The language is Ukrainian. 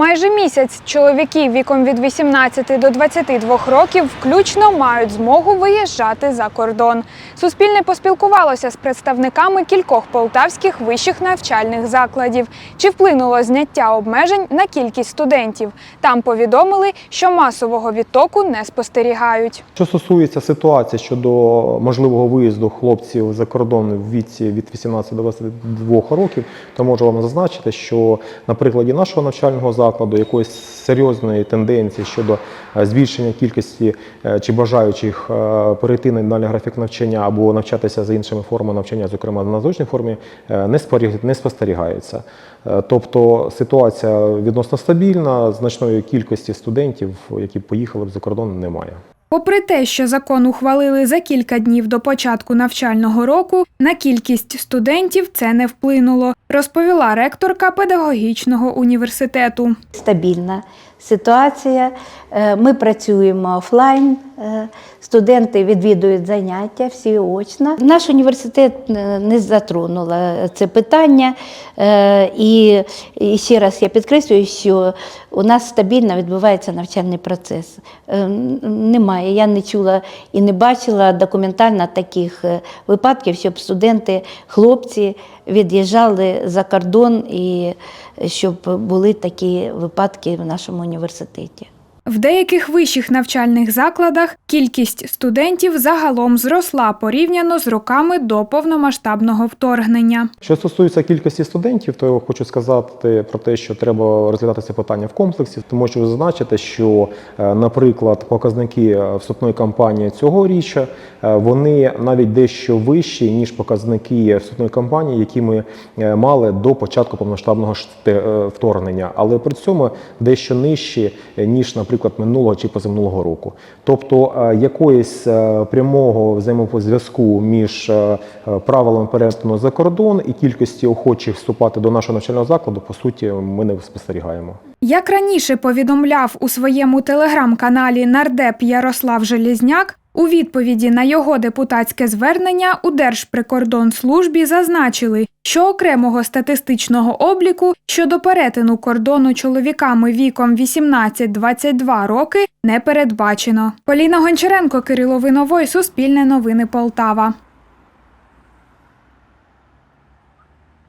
Майже місяць чоловіки віком від 18 до 22 років включно мають змогу виїжджати за кордон. Суспільне поспілкувалося з представниками кількох полтавських вищих навчальних закладів. Чи вплинуло зняття обмежень на кількість студентів? Там повідомили, що масового відтоку не спостерігають. Що стосується ситуації щодо можливого виїзду хлопців за кордон в віці від 18 до 22 років, то можу вам зазначити, що на прикладі нашого навчального закладу якоїсь серйозної тенденції щодо е, збільшення кількості е, чи бажаючих е, перейти на далі графік навчання або навчатися за іншими формами навчання, зокрема на заочній формі, не спостерігається. Тобто ситуація відносно стабільна, значної кількості студентів, які поїхали б за кордон, немає. Попри те, що закон ухвалили за кілька днів до початку навчального року, на кількість студентів це не вплинуло, розповіла ректорка педагогічного університету. стабільна ситуація. Е, Ми працюємо офлайн, е, студенти відвідують заняття всі очно. Наш університет е, не затронуло це питання. І, ще раз я підкреслюю, що у нас стабільно відбувається навчальний процес. Е, н- Немає, я не чула і не бачила документально таких е, випадків, щоб студенти, хлопці від'їжджали за кордон і е, щоб були такі випадки в нашому університеті. В деяких вищих навчальних закладах кількість студентів загалом зросла порівняно з роками до повномасштабного вторгнення. Що стосується кількості студентів, то я хочу сказати про те, що треба розглядати це питання в комплексі. Тому що зазначити, що, е, наприклад, показники е, вступної кампанії цьогоріч, е, вони навіть дещо вищі, ніж показники вступної кампанії, які ми мали до початку повномасштабного вторгнення, але при цьому дещо нижчі, ніж, наприклад, минулого чи позаминулого року. Тобто е, якоїсь е, прямого взаємозв'язку між е, правилами перетину за кордон і кількості охочих вступати до нашого навчального закладу, по суті, ми не спостерігаємо. Як раніше повідомляв у своєму телеграм-каналі нардеп Ярослав Желізняк, у відповіді на його депутатське звернення у Держприкордонслужбі зазначили, що окремого статистичного обліку щодо перетину кордону чоловіками віком 18-22 роки не передбачено. Поліна Гончаренко, Кирило Виновой, Суспільне новини Полтава.